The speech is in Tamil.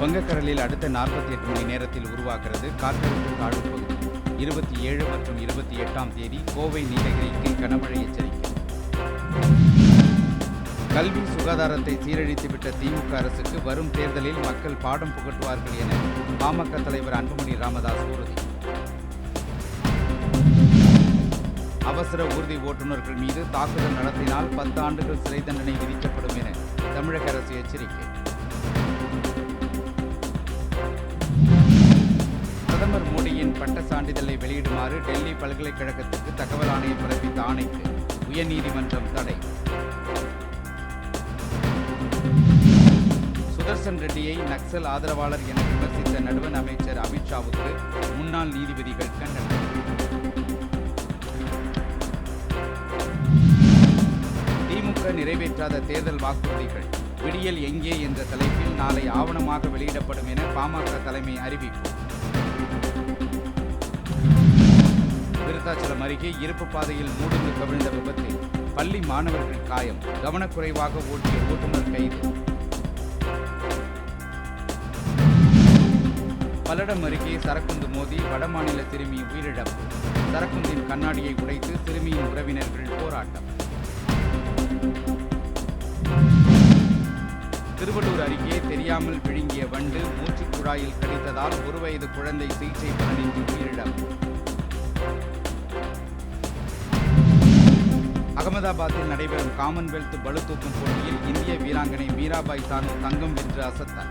வங்கக்கடலில் அடுத்த நாற்பத்தி எட்டு மணி நேரத்தில் உருவாகிறது காற்றழுத்த தாழ்வு பகுதி. இருபத்தி ஏழு மற்றும் இருபத்தி எட்டாம் தேதி கோவை நீலகிரிக்கு கனமழை எச்சரிக்கை. கல்வி சுகாதாரத்தை சீரழித்துவிட்ட திமுக அரசுக்கு வரும் தேர்தலில் மக்கள் பாடம் புகட்டுவார்கள் என பாமக தலைவர் அன்புமணி ராமதாஸ் உறுதி. அவசர ஊர்தி ஓட்டுநர்கள் மீது தாக்குதல் நடத்தினால் பத்து ஆண்டுகள் சிறை தண்டனை விதிக்கப்படும் என தமிழக அரசு எச்சரிக்கை. பட்ட சான்றிதழை வெளியிடுமாறு டெல்லி பல்கலைக்கழகத்துக்கு தகவல் ஆணையம் பிறப்பித்த ஆணைக்கு உயர்நீதிமன்றம் தடை. சுதர்சன் ரெட்டியை நக்சல் ஆதரவாளர் என விமர்சித்த நடுவன் அமைச்சர் அமித்ஷாவுக்கு முன்னாள் நீதிபதிகள் கண்டனம். திமுக நிறைவேற்றாத தேர்தல் வாக்குறுதிகள். விடியல் எங்கே என்ற தலைப்பில் நாளை ஆவணமாக வெளியிடப்படும் என பாமக தலைமை அறிவிப்பு. விருத்தாச்சலம் அருகே இருப்பு பாதையில் மூடிந்து கவிழ்ந்த விபத்தில் பள்ளி மாணவர்கள் காயம். கவனக்குறைவாக ஓட்டிய ஓட்டுநர் கைது. பல்லடம் அருகே சரக்குந்து மோதி வடமாநில சிறுமி உயிரிழப்பு. சரக்குந்தின் கண்ணாடியை உடைத்து சிறுமியின் உறவினர்கள் போராட்டம். திருவள்ளூர் அருகே தெரியாமல் விழுங்கிய வண்டு மூச்சுக் குழாயில் கடித்ததால் ஒரு வயது குழந்தை சிகிச்சை பலனின்றி அகமதாபாத்தில் நடைபெறும் காமன்வெல்த் பளுதூக்கும் போட்டியில் இந்திய வீராங்கனை மீராபாய் சானு தங்கம் வென்று அசத்தார்.